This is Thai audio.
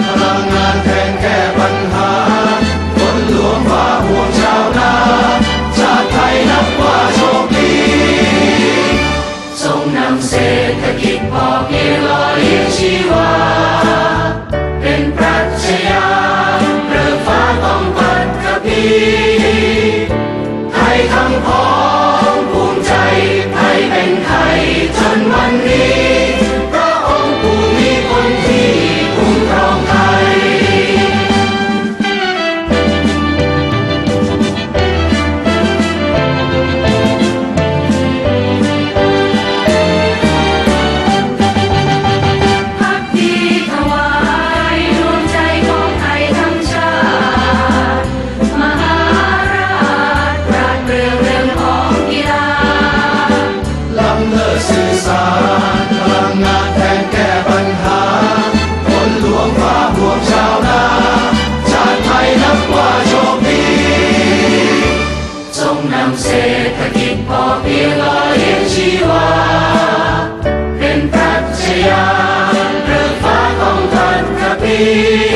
พลังงานแทนแก้ปัญหาฝนหลงฟ้าห่วงชาวนาชาไทยนับว่าโชคดีทรงนำเศรษฐกิจพอเพียงลอยเลี้ยงชีวา เป็นปรัชญาเรือฟ้าต้องปัดกระพีไทยทั้งพอ ลอยเลี้ยงชีวา เป็นปรัชญาเรืองฟ้องท่านพระปี